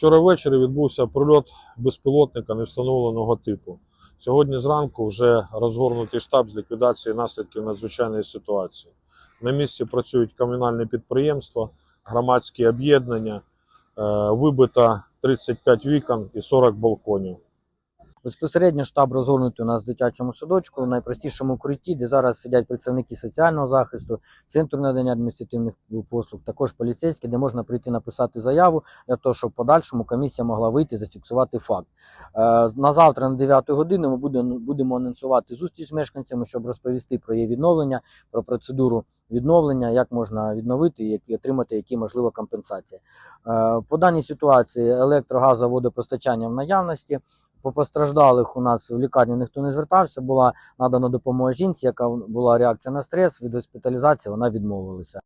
Вчора ввечері відбувся прильот безпілотника невстановленого типу. Сьогодні зранку вже розгорнутий штаб з ліквідації наслідків надзвичайної ситуації. На місці працюють комунальні підприємства, громадські об'єднання, Е, вибито 35 вікон і 40 балконів. Безпосередньо штаб розгорнутий у нас в дитячому садочку, в найпростішому укритті, де зараз сидять працівники соціального захисту, центру надання адміністративних послуг, також поліцейські, де можна прийти написати заяву для того, щоб в подальшому комісія могла вийти зафіксувати факт. Е, На завтра на 9 годину ми будемо, анонсувати зустріч з мешканцями, щоб розповісти про її відновлення, про процедуру відновлення, як можна відновити і отримати які можливо компенсації. Е, По даній ситуації електрогаза водопостачання в наявності. По постраждалих у нас в лікарню ніхто не звертався. Була надана допомога жінці, яка була реакція на стрес. Від госпіталізації вона відмовилася.